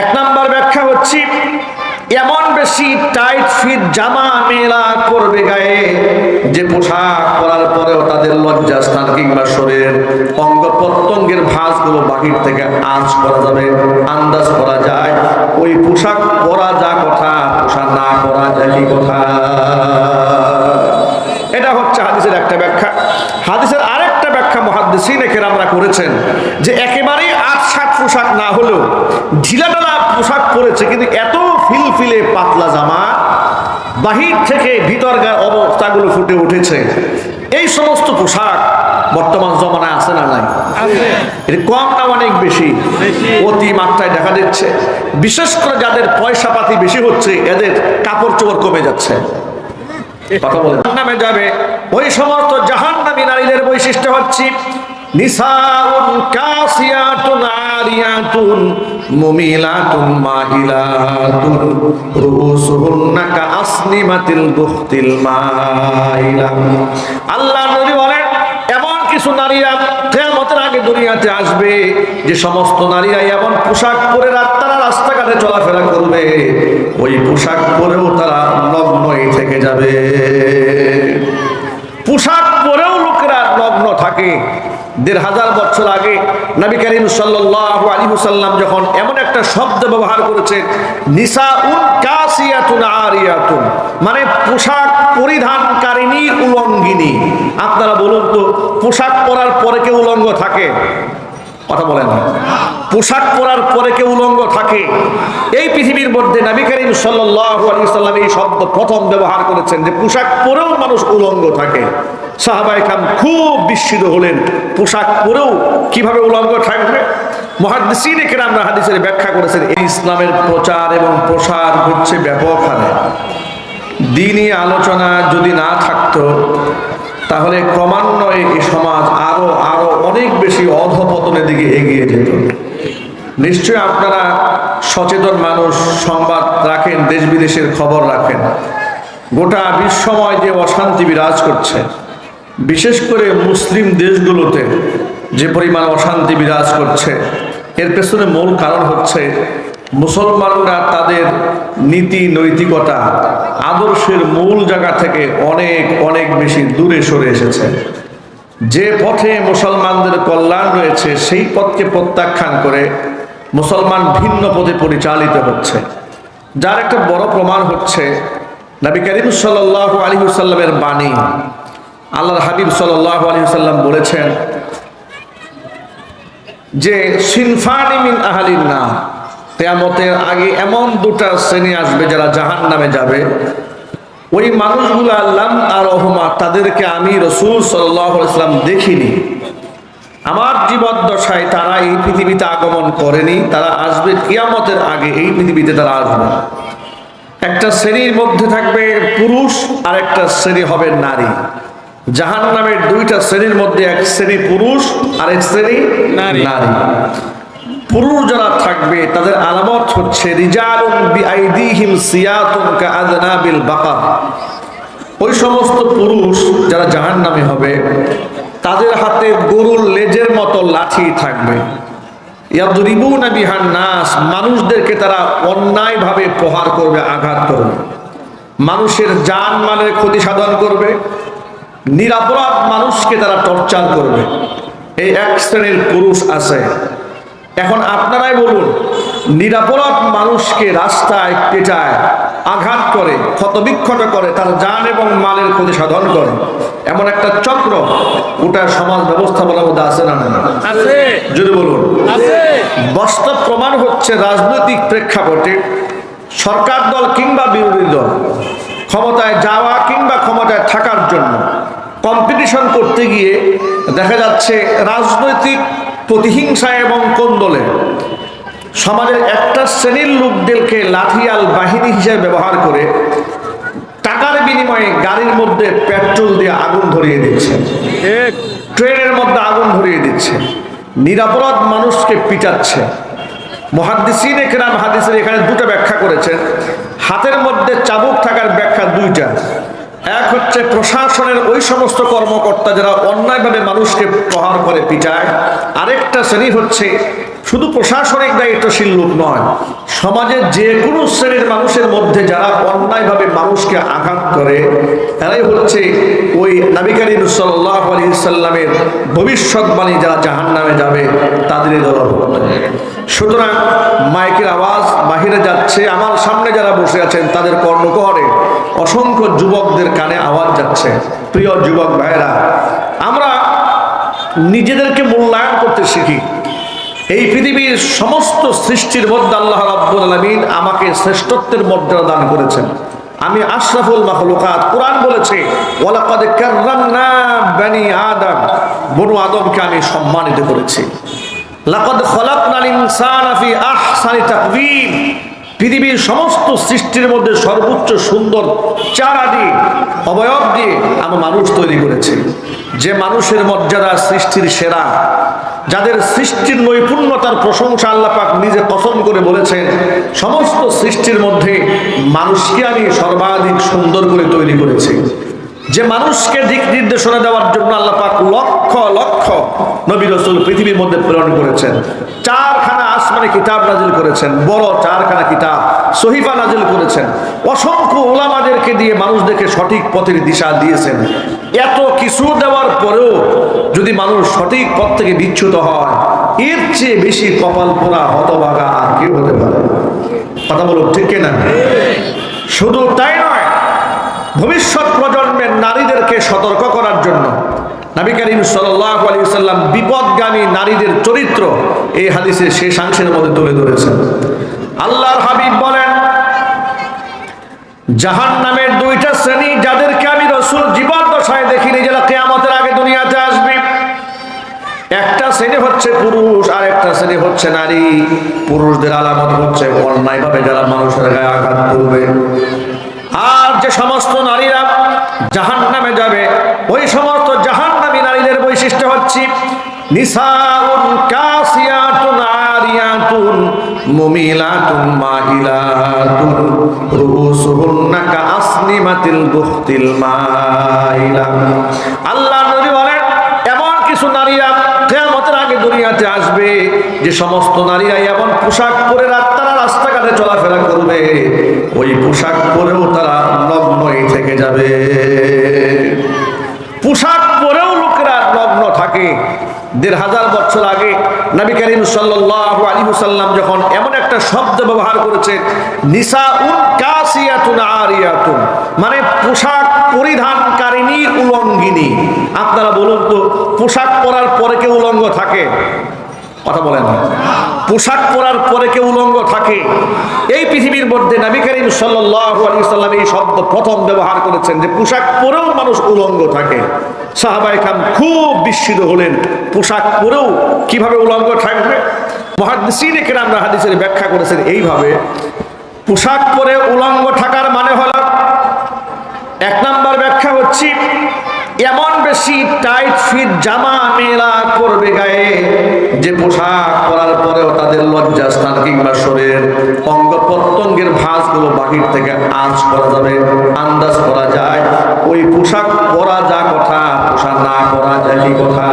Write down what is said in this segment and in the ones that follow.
এক নাম্বার ব্যাখ্যা হচ্ছে, এমন বেশি টাইট ফিট জামা মেয়েরা করবে গায়ে যে পোশাক পরার পরেও তাদের লজ্জাস্থান কিংবা শরীরের অঙ্গ প্রত্যঙ্গের ভাঁজগুলো বাহির থেকে আঁচ করা যাবে, আন্দাজ করা যায়। ওই পোশাক পরা যা কথা, পোশাক না করা যায় কথা? এটা হচ্ছে হাদিসের একটা ব্যাখ্যা। হাদিসের আরেকটা ব্যাখ্যা মহাদ্দেশিন আমরা করেছেন যে একেবারেই আট সাত পোশাক না হলেও ঢিলাঢালা পোশাক পরেছে কিন্তু এত ফিলফিলে পাতলা জামা বাহির থেকে ভিতরকার অবস্থাগুলো ফুটে উঠেছে। এই সমস্ত পোশাক বর্তমান জমানায় আছে না নাই? এটা কম না অনেক বেশি। অতি মাত্রায় দেখা দিচ্ছে। বিশেষ করে যাদের পয়সা পাতি বেশি হচ্ছে এদের কাপড় চোপড় কমে যাচ্ছে। কথা বলে নামে যাবে। ওই সমস্ত জাহান্নামী নারীদের বৈশিষ্ট্য হচ্ছে নিসাউন কাসিয়াতুন আরিয়াতুন মুমিলাতুন মাহিলাতুন রুসুহুন্না কাসনিমাতিল বুখতিল মাইলা আল্লাহ নবী বলেন, এমন কিছু নারীরা কেয়ামতের আগে দুনিয়াতে আসবে, যে সমস্ত নারীরা এমন পোশাক পরে রাত তারা রাস্তাঘাটে চলাফেরা করবে, ওই পোশাক পরেও তারা নগ্নই থেকে যাবে। পোশাক পরেও লোকেরা নগ্ন থাকে দেড় হাজার বছর আগে নবী করিম সাল্লাহ আলী হুসাল্লাম যখন এমন একটা শব্দ ব্যবহার করেছেন নিসা উন কাসিয়াতুন আরিয়াতুন মানে পোশাক পরিধানকারিনী উলঙ্গিনী। আপনারা বলুন তো, পোশাক পরার পরে কেউ উলঙ্গ থাকে? কথা বলেন না। পোশাক পরার পরে কেউ উলঙ্গ থাকে। এই পৃথিবীর মধ্যে নবী করিম সাল্লাম এই শব্দ প্রথম ব্যবহার করেছেন যে পোশাক পরেও মানুষ উলঙ্গ থাকে। সাহাবাই খান খুব বিস্মিত হলেন, পোশাক পরেও কীভাবে উলঙ্গ থাকবে? মহাদিসিন আমরা হাদিসের ব্যাখ্যা করেছেন, এই ইসলামের প্রচার এবং প্রসার হচ্ছে ব্যাপক হারে দিনই আলোচনা যদি না থাকতো, তাহলে ক্রমান্বয়ে এই সমাজ আরও আরও অনেক বেশি অধপতনের দিকে এগিয়ে যেত। নিশ্চয় আপনারা সচেতন মানুষ, সংবাদ রাখেন দেশ বিদেশের খবর রাখেন। গোটা বিশ্বময় যে অশান্তি বিরাজ করছে, বিশেষ করে মুসলিম দেশগুলোতে যে পরিমাণ অশান্তি বিরাজ করছে, এর পেছনে মূল কারণ হচ্ছে মুসলমানরা তাদের নীতি, নৈতিকতা, আদর্শের মূল জায়গা থেকে অনেক অনেক বেশি দূরে সরে এসেছে। যে পথে মুসলমানদের কল্যাণ রয়েছে, সেই পথকে প্রত্যাখ্যান করে মুসলমান ভিন্ন পথে পরিচালিত হচ্ছে। যার একটা বড় প্রমাণ হচ্ছে নবী করিম সাল্লাহ আলী সাল্লামের বাণী। আল্লাহর হাবিব সাল্লাহ আলী সাল্লাম বলেছেন যে, সিনফানি মিন আহালিন না তেয়ামতের আগে এমন দুটা শ্রেণি আসবে যারা জাহান নামে যাবে। ওই মানুষগুলো আল্লাহ আর রহমা তাদেরকে আমি রসুল সাল্লাম দেখিনি। আমার জীবদ্দশায় তারা এই পৃথিবীতে আগমন করেনি তারা আসবে কিয়ামতের আগে এই পৃথিবীতে তারা আসবে। একটা শ্রেণির মধ্যে থাকবে পুরুষ আর একটা শ্রেণি হবে নারী। জাহান নামের দুইটা শ্রেণির মধ্যে এক শ্রেণি পুরুষ আর এক শ্রেণি নারী। নারী। পুরুষ যারা থাকবে তাদের আলামত হচ্ছে রিজালুন বিআইদিহিম সিয়াতুন কাআদনাবিল বাকার। ওই সমস্ত পুরুষ যারা জাহান্নামী হবে তাদের হাতে গরুর লেজের মতো লাঠি থাকবে। নাস, মানুষদেরকে তারা অন্যায়ভাবে প্রহার করবে, আঘাত করবে। মানুষের যান মালের ক্ষতি সাধন করবে। নিরাপরাধ মানুষকে তারা টর্চার করবে। এই এক শ্রেণির পুরুষ আছে। এখন আপনারাই বলুন, নিরাপরাধ মানুষকে রাস্তায়, পেটায় আঘাত করে, ক্ষতবিক্ষত করে, তার যান এবং মালের ক্ষতি সাধন করে। এমন একটা চক্র ওটা সমাজ ব্যবস্থাপনার মধ্যে আছে না আছে। যদি বলুন। বাস্তব প্রমাণ হচ্ছে রাজনৈতিক প্রেক্ষাপটে সরকার দল কিংবা বিরোধী দল ক্ষমতায় যাওয়া কিংবা ক্ষমতায় থাকার জন্য কম্পিটিশন করতে গিয়ে দেখা যাচ্ছে রাজনৈতিক প্রতিহিংসা এবং কোন্দলে সমাজের একটা শ্রেণির লোকদেরকে লাঠিয়াল বাহিনী হিসেবে ব্যবহার করে বিনিময়ে গাড়ির মধ্যে পেট্রোল দিয়ে আগুন ধরিয়ে দিচ্ছে। ট্রেনের মধ্যে আগুন ধরিয়ে দিচ্ছে। নিরাপরাধ মানুষকে পিটাচ্ছে। মহাদিসিন একরাম হাদিসের এখানে দুটো ব্যাখ্যা করেছেন। হাতের মধ্যে চাবুক থাকার ব্যাখ্যা দুইটা। এক হচ্ছে প্রশাসনের ওই সমস্ত কর্মকর্তা যারা অন্যায়ভাবে মানুষকে প্রহার করে পিটায়। আরেকটা শ্রেণি হচ্ছে শুধু প্রশাসনিক দায়িত্বশীল লোক নয়, সমাজের যে কোনো শ্রেণির মানুষের মধ্যে যারা অন্যায়ভাবে মানুষকে আঘাত করে, তারাই হচ্ছে ওই নবী করিম সাল্লাহ আলী সাল্লামের ভবিষ্যৎবাণী যারা জাহান নামে যাবে, তাদেরই দল সুতরাং মাইকের আওয়াজ বাহিরে যাচ্ছে, আমার সামনে যারা বসে আছেন, তাদের কর্ণকহরে অসংখ্য যুবকদের কানে আওয়াজ যাচ্ছে। প্রিয় যুবক ভাইয়েরা, আমরা নিজেদেরকে মূল্যায়ন করতে শিখি। এই পৃথিবীর সমস্ত সৃষ্টির মধ্যে আল্লাহ রাব্বুল আলামিন আমাকে শ্রেষ্ঠত্বের মর্যাদা দান করেছেন। আমি আশরাফুল মাখলুকাত কোরআন বলেছে, ওয়ালাকাদ কাররামনা বনি আদম। বনু আদমকে আমি সম্মানিত করেছি। লাকাদ খলাকনাল ইনসানা ফি আহসানি তাকওয়িম পৃথিবীর সমস্ত সৃষ্টির মধ্যে সর্বোচ্চ সুন্দর চারা দিয়ে, অবয়ব দিয়ে আমি মানুষ তৈরি করেছি। যে মানুষের মর্যাদা সৃষ্টির সেরা যাদের সৃষ্টির নৈপুণ্যতার প্রশংসা আল্লাহ পাক নিজে কসম করে বলেছেন, সমস্ত সৃষ্টির মধ্যে মানুষকে আমি সর্বাধিক সুন্দর করে তৈরি করেছি। যে মানুষকে দিক নির্দেশনা দেওয়ার জন্য আল্লাহ পাক লক্ষ লক্ষ নবী রসুল পৃথিবীর মধ্যে প্রেরণ করেছেন। চারখানা আসমানে কিতাব নাজিল করেছেন, বড় চারখানা কিতাব, সহিফা নাজিল করেছেন। অসংখ্য ওলামাদেরকে দিয়ে মানুষদেরকে সঠিক পথের দিশা দিয়েছেন। এত কিছু দেওয়ার পরেও যদি মানুষ সঠিক পথ থেকে বিচ্যুত হয়, এর চেয়ে বেশি কপাল পোড়া হতভাগা আর কেউ হতে পারে কথা বলো ঠিক না শুধু তাই ভবিষ্যৎ প্রজন্মের নারীদেরকে সতর্ক করার জন্য নবী করিম সাল্লাহ আলী সাল্লাম বিপদগামী নারীদের চরিত্র এই হাদিসের শেষাংশের মধ্যে তুলে ধরেছেন। আল্লাহর হাবিব বলেন জাহান নামের দুইটা শ্রেণি যাদেরকে আমি রসুল জীবন দশায় দেখিনি যারা কেয়ামতের আগে দুনিয়াতে আসবে। একটা শ্রেণি হচ্ছে পুরুষ আর একটা শ্রেণি হচ্ছে নারী। পুরুষদের আলামত হচ্ছে অন্যায়ভাবে যারা মানুষের গায়ে আঘাত করবে। আর যে সমস্ত নারীরা জাহান নামে যাবে, ওই সমস্ত জাহান নামী নারীদের বৈশিষ্ট্য হচ্ছে নিসাউন আল্লাহ নবী বলেন এমন কিছু নারীরা কেয়ামতের আগে আসবে, যে সমস্ত নারীরা এমন পোশাক পরে রাত তারা রাস্তাঘাটে চলাফেরা করবে, ওই পোশাক পরেও তারা নগ্নই থেকে যাবে। পোশাক পরেও লোকেরা নগ্ন থাকে। দেড় হাজার বছর আগে নবী করিম সাল্লাহ আলী সাল্লাম যখন এমন একটা শব্দ ব্যবহার করেছেন নিসা উন কাসিয়াতুন আরিয়াতুন মানে পোশাক পরিধানকারিনী উলঙ্গিনী। আপনারা বলুন তো, পোশাক পরার পরে কেউ উলঙ্গ থাকে? কথা বলেন না। পোশাক পরার পরে কেউ উলঙ্গ থাকে। এই পৃথিবীর মধ্যে নবী করিম সাল্লাম এই শব্দ প্রথম ব্যবহার করেছেন যে পোশাক পরেও মানুষ উলঙ্গ থাকে। সাহাবাই খান খুব বিস্মিত হলেন, পোশাক পরেও কীভাবে উলঙ্গ থাকবে? মহাদিসিনে কেরামরা হাদিসের ব্যাখ্যা করেছেন এইভাবে, পোশাক পরে উলঙ্গ থাকার মানে হলো, এক নাম্বার ব্যাখ্যা হচ্ছে এমন বেশি টাইট ফিট জামা মেয়েরা করবে গায়ে যে পোশাক পরার পরেও তাদের লজ্জাস্থান কিংবা শরীরের অঙ্গ প্রত্যঙ্গের ভাঁজগুলো বাহির থেকে আঁচ করা যাবে, আন্দাজ করা যায়। ওই পোশাক পরা যা কথা, পোশাক না করা যায় কথা?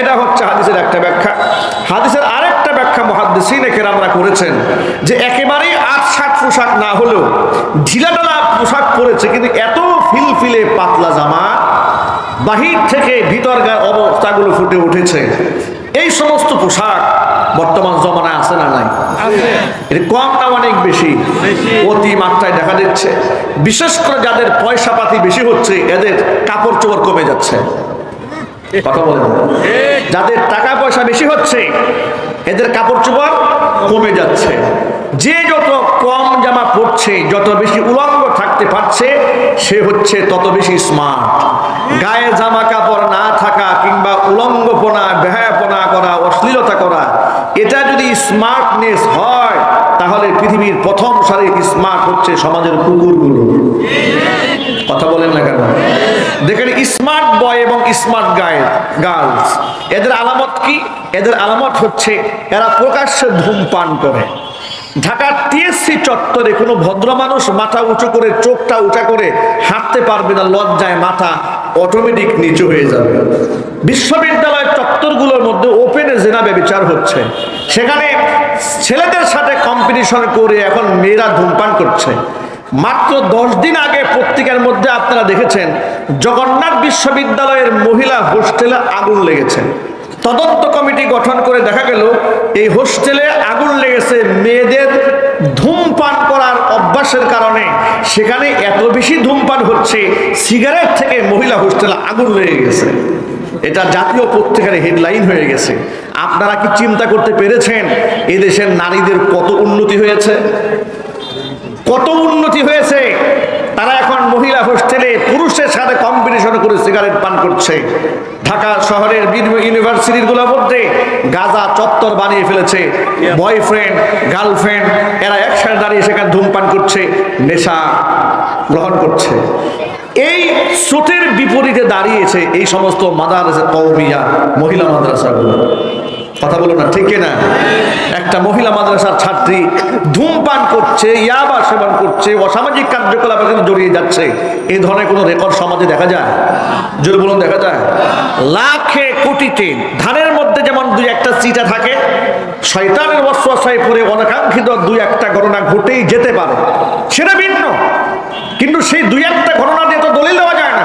এটা হচ্ছে হাদিসের একটা ব্যাখ্যা। হাদিসের আরেকটা ব্যাখ্যা মহাদ্দেশিন আমরা করেছেন যে একেবারেই সাত পোশাক না হলেও ঢিলাঢালা পোশাক পরেছে কিন্তু এত ফিলফিলে পাতলা জামা বাহির থেকে ভিতরকার অবস্থাগুলো ফুটে উঠেছে। এই সমস্ত পোশাক বর্তমান জমানায় আছে না নাই? এর কম না অনেক বেশি অতি মাত্রায় দেখা দিচ্ছে। বিশেষ করে যাদের পয়সা পাতি বেশি হচ্ছে এদের কাপড় চোপড় কমে যাচ্ছে। কথা বলেন। যাদের টাকা পয়সা বেশি হচ্ছে এদের কাপড় চোপড় কমে যাচ্ছে। যে যত কম জামা পড়ছে, যত বেশি উলঙ্গ থাকতে পারছে, সে হচ্ছে তত বেশি স্মার্ট গায়ে জামা কাপড় না থাকা কিংবা উলঙ্গপনা, বেহায়াপনা করা, অশ্লীলতা করা, এটা যদি স্মার্টনেস হয়, তাহলে পৃথিবীর প্রথম সারির স্মার্ট হচ্ছে সমাজের কুকুরগুলো। কথা বলেন না কেন? দেখেন স্মার্ট বয় এবং স্মার্ট গায় গার্লস এদের আলামত কি? এদের আলামত হচ্ছে, এরা প্রকাশ্যে ধূমপান করে। ঢাকার টিএসসি চত্বরে কোনো ভদ্র মানুষ মাথা উঁচু করে, চোখটা উঁচা করে হাঁটতে পারবে না, লজ্জায় মাথা অটোমেটিক নিচু হয়ে যাবে। বিশ্ববিদ্যালয় চত্বরগুলোর মধ্যে ওপেনে জেনা বিচার হচ্ছে। সেখানে ছেলেদের সাথে কম্পিটিশন করে এখন মেয়েরা ধূমপান করছে। মাত্র দশ দিন আগে পত্রিকার মধ্যে আপনারা দেখেছেন, জগন্নাথ বিশ্ববিদ্যালয়ের মহিলা হোস্টেলে আগুন লেগেছে। তদন্ত কমিটি গঠন করে দেখা গেল, এই হোস্টেলে আগুন লেগেছে মেয়েদের ধূমপান করার অভ্যাসের কারণে। সেখানে এত বেশি ধূমপান হচ্ছে, সিগারেট থেকে মহিলা হোস্টেলে আগুন লেগে গেছে। এটা জাতীয় পত্রিকার হেডলাইন হয়ে গেছে। আপনারা কি চিন্তা করতে পেরেছেন, এদেশের নারীদের কত উন্নতি হয়েছে? কত উন্নতি হয়েছে? তারা এখন মহিলা হোস্টেলে পুরুষের সাথে কম্পিটিশন করে সিগারেট পান করছে। ঢাকা শহরের ইউনিভার্সিটিরগুলোর মধ্যে গাজা চত্বর বানিয়ে ফেলেছে। বয়ফ্রেন্ড, গার্লফ্রেন্ড, এরা একসাথে দাঁড়িয়ে সেখানে ধূমপান করছে, নেশা গ্রহণ করছে। এই স্রোতের বিপরীতে দাঁড়িয়েছে এই সমস্ত মাদ্রাসা কৌমিয়া মহিলা মাদ্রাসাগুলো। কথা বলো না, ঠিক না একটা মহিলা মাদ্রাসার ছাত্রী ধূমপান করছে, ইয়াবা সেবন করছে, অসামাজিক কার্যকলাপের সাথে জড়িয়ে যাচ্ছে। এই ধরনের কোনো রেকর্ড সমাজে দেখা যায়? জোরে বলুন, দেখা যায়? লাখে কোটিতে, ধানের মধ্যে যেমন দুই একটা চিটা থাকে, শয়তানের বস্বাশয় পরে অনাকাঙ্ক্ষিত দুই একটা ঘটনা ঘটেই যেতে পারে। সেটা ভিন্ন, কিন্তু সেই দুই একটা ঘটনা দলিল দেওয়া যায় না।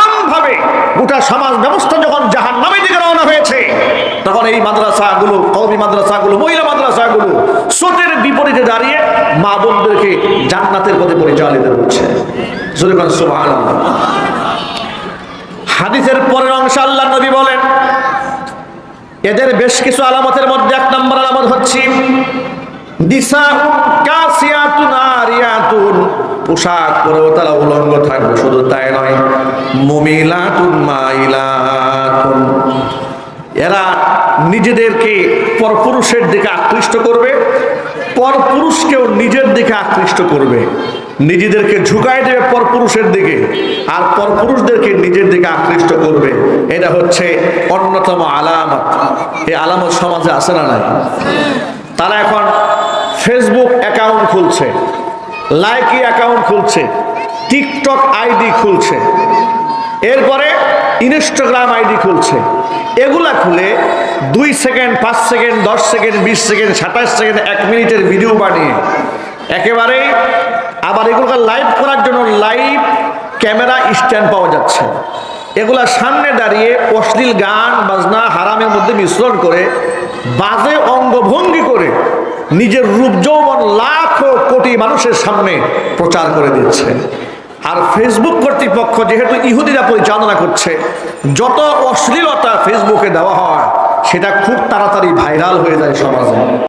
আমভাবে গোটা সমাজ ব্যবস্থা যখন জাহান নামে দিকে রওনা হয়েছে, তখন এই মাদ্রাসাগুলো কৌমি মাদ্রাসাগুলো, মহিলা মাদ্রাসাগুলো স্রোতের বিপরীতে দাঁড়িয়ে মা বোনদেরকে জান্নাতের পথে পরিচালিত করছে। হাদিসের পরের অংশ আল্লাহ নবী বলেন, এদের বেশ কিছু আলামতের মধ্যে এক নম্বর আলামত হচ্ছে আরিয়াতুন পোশাক পরেও তারা উলঙ্গ থাকবে, শুধু তাই নয়, মুমিলাতুন মাইলাতুন। এরা নিজেদেরকে পরপুরুষের দিকে আকৃষ্ট করবে, পরপুরুষকেও নিজের দিকে আকৃষ্ট করবে। নিজেদেরকে ঝুঁকাই দেবে পরপুরুষের দিকে, আর পরপুরুষদেরকে নিজের দিকে আকৃষ্ট করবে। এটা হচ্ছে অন্যতম আলামত। এই আলামত সমাজে আসে না নাই? তারা এখন ফেসবুক অ্যাকাউন্ট খুলছে। লাইকি অ্যাকাউন্ট খুলছে, টিকটক আইডি খুলছে, এরপরে ইনস্টাগ্রাম আইডি খুলছে। এগুলা খুলে দুই সেকেন্ড, পাঁচ সেকেন্ড, দশ সেকেন্ড, বিশ সেকেন্ড, সাতাশ সেকেন্ড, এক মিনিটের ভিডিও বানিয়ে একেবারে আবার এগুলোকে লাইভ করার জন্য লাইভ ক্যামেরা স্ট্যান্ড পাওয়া যাচ্ছে। এগুলা সামনে দাঁড়িয়ে অশ্লীল গান, বাজনা, হারামের মধ্যে মিশ্রণ করে বাজে অঙ্গভঙ্গি করে নিজের রূপ যৌবন লাখো কোটি মানুষের সামনে প্রচার করে দিচ্ছে। আর ফেসবুক কর্তৃপক্ষ যেহেতু ইহুদিরা পরিচালনা করছে, যত অশ্লীলতা ফেসবুকে দেওয়া হয়, সেটা খুব তাড়াতাড়ি ভাইরাল হয়ে যায় সমাজে।